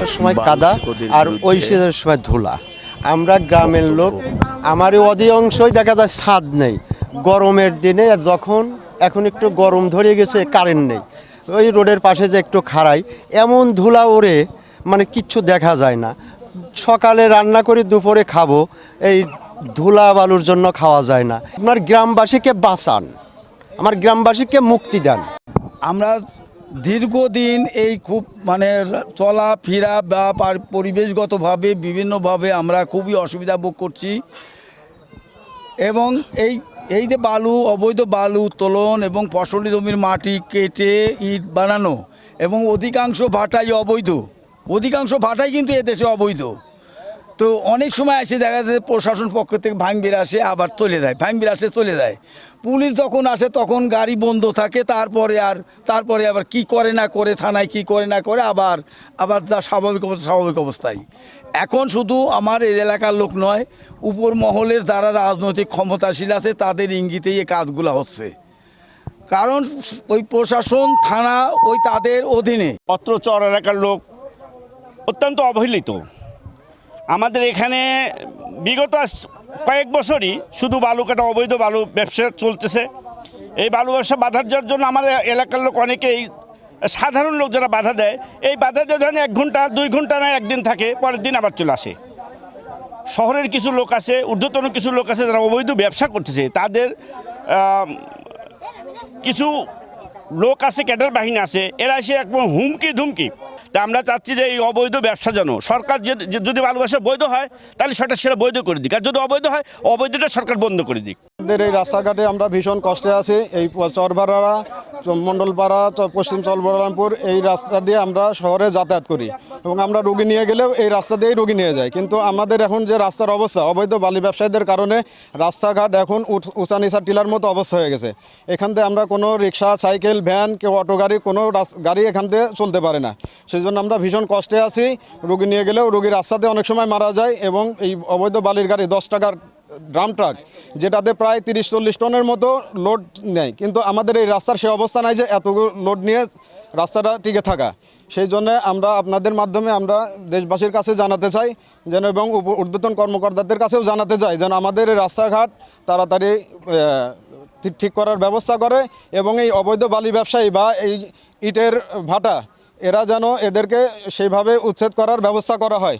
বর্ষার সময় কাদা আর ওই শীতের সময় ধুলা। আমরা গ্রামের লোক আমারই অধিকাংশই দেখা যায় ছাদ নেই। গরমের দিনে যখন এখন একটু গরম ধরে গেছে কারেন্ট নেই। ওই রোডের পাশে যে একটু খাড়াই এমন ধুলা ওড়ে মানে কিচ্ছু দেখা যায় না। সকালে রান্না করে দুপুরে খাব এই ধুলা বালুর জন্য খাওয়া যায় না। আপনার গ্রামবাসীকে বাঁচান। আমার গ্রামবাসীকে মুক্তি দেন। আমরা দীর্ঘদিন এই খুব মানে চলাফেরা বা পরিবেশগতভাবে বিভিন্নভাবে আমরা খুবই অসুবিধা ভোগ করছি। এবং এই এই যে বালু, অবৈধ বালু উত্তোলন এবং ফসলি জমির মাটি কেটে ইট বানানো এবং অধিকাংশ ভাটাই অবৈধ। অধিকাংশ ভাটাই কিন্তু এদেশে অবৈধ। তো অনেক সময় এসে দেখা যায় প্রশাসন পক্ষ থেকে ভাঙবির আসে, আবার চলে যায়। ভাঙবির আসে, চলে যায়। পুলিশ যখন আসে তখন গাড়ি বন্ধ থাকে, তারপরে আর, তারপরে আবার কি করে না করে, থানায় কি করে না করে, আবার আবার যা স্বাভাবিক অবস্থা, স্বাভাবিক অবস্থায় এখন শুধু আমার এই এলাকার লোক নয়, উপর মহলের যারা রাজনৈতিক ক্ষমতাশীল আছে, তাদের ইঙ্গিতেই এই কাজগুলো হচ্ছে। কারণ ওই প্রশাসন, থানা, ওই তাদের অধীনে। পত্র চর এলাকার লোক অত্যন্ত অবহেলিত। আমাদের এখানে বিগত কয়েক বছরই শুধু বালু কাটা, অবৈধ বালু ব্যবসা চলতেছে। এই বালু ব্যবসা বাধার যার জন্য আমাদের এলাকার লোক অনেকেই সাধারণ লোক যারা বাধা দেয়, এই বাধা দিয়ে ধরেন এক ঘণ্টা, দুই ঘণ্টা না একদিন থাকে, পরের দিন আবার চলে আসে। শহরের কিছু লোক আছে, ঊর্ধ্বতন কিছু লোক আছে যারা অবৈধ ব্যবসা করতেছে। তাদের কিছু লোক আছে, ক্যাডার বাহিনী আছে, এরা এসে একদম হুমকি ধুমকি তা আমরা চাচ্ছি যে এই অবৈধ ব্যবসা যেন সরকার যদি ভালোবাসা বৈধ হয়, তাহলে সেটা সেটা বৈধ করে দিক। আর যদি অবৈধ হয়, অবৈধটা সরকার বন্ধ করে দিক। আমাদের এই রাস্তাঘাটে আমরা ভীষণ কষ্টে আছি। এই চরবাড়া মণ্ডলপাড়া পশ্চিম চলবরামপুর এই রাস্তা দিয়ে আমরা শহরে যাতায়াত করি। এবং আমরা রুগী নিয়ে গেলেও এই রাস্তা দিয়েই রুগী নিয়ে যাই। কিন্তু আমাদের এখন যে রাস্তার অবস্থা, অবৈধ বালি ব্যবসায়ীদের কারণে রাস্তাঘাট এখন উঁচা নিচা টিলার মতো অবস্থা হয়ে গেছে। এখান থেকে আমরা কোনো রিক্সা, সাইকেল, ভ্যান, কেউ অটো গাড়ি, কোনো গাড়ি এখান থেকে চলতে পারে না। সেই জন্য আমরা ভীষণ কষ্টে আছি। রুগী নিয়ে গেলেও রুগী রাস্তাতে অনেক সময় মারা যায় এবং এই অবৈধ বালির গাড়ি দশ টাকার ড্রাম ট্রাক, যেটাতে প্রায় তিরিশ চল্লিশ টনের মতো লোড নেয়। কিন্তু আমাদের এই রাস্তার সে অবস্থা নাই যে এতগুলো লোড নিয়ে রাস্তাটা টিকে থাকা। সেই জন্য আমরা আপনাদের মাধ্যমে আমরা দেশবাসীর কাছে জানাতে চাই, যেন এবং ঊর্ধ্বতন কর্মকর্তাদের কাছেও জানাতে চাই, যেন আমাদের এই রাস্তাঘাট তাড়াতাড়ি ঠিক করার ব্যবস্থা করে এবং এই অবৈধ বালি ব্যবসায়ী বা এই ইটের ভাটা, এরা যেন এদেরকে সেইভাবে উচ্ছেদ করার ব্যবস্থা করা হয়।